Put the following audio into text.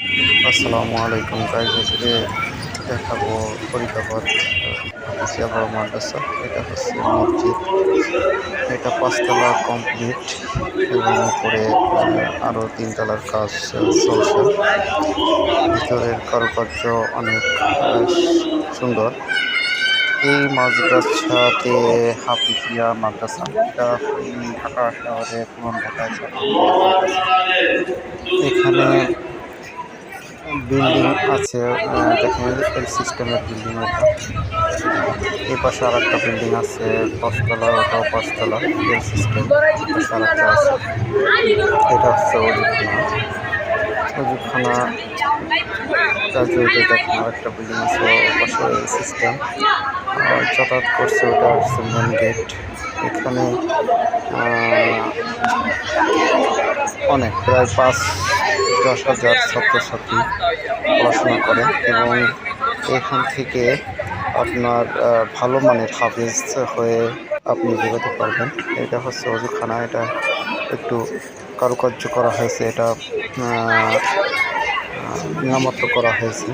আসসালামু আলাইকুম গাইজ দেখাবো ফরিদাবাদ বড় মাদ্রাসা। এটা হচ্ছে মসজিদ। এটা পাঁচতলা কমপ্লিট এবং উপরে আরও তিনতলার কাজ চলছে। ভিতরের কারুকার্য অনেক সুন্দর। এই মাদ্রাসাতে হাফিজিয়া মাদ্রাসা, এটা ঢাকা শহরে পুরন ঢাকায় এখানে বিল্ডিং আছে দেখেন এল সিস্টেমের বিল্ডিং এটা। এই পাশে আর একটা বিল্ডিং আছে, পাঁচতলা, ওটাও পাঁচতলা এল সিস্টেম আর একটা আছে। এটা হচ্ছে অজুখানা গ্রাজুয়েটে দেখেন আর একটা বিল্ডিং আছে ও পাশে এল সিস্টেম। আর যাতায়াত করছে ওটা হচ্ছে মেন গেট এখানে অনেক, প্রায় পাঁচ দশ হাজার ছাত্রছাত্রী পড়াশোনা করে এবং এখান থেকে আপনার ভালো মানের হাফিজ হয়ে আপনি বেরোতে পারবেন। এটা হচ্ছে অজুখানা এটা একটু কারুকার্য করা হয়েছে এটা আহ, করা হয়েছে।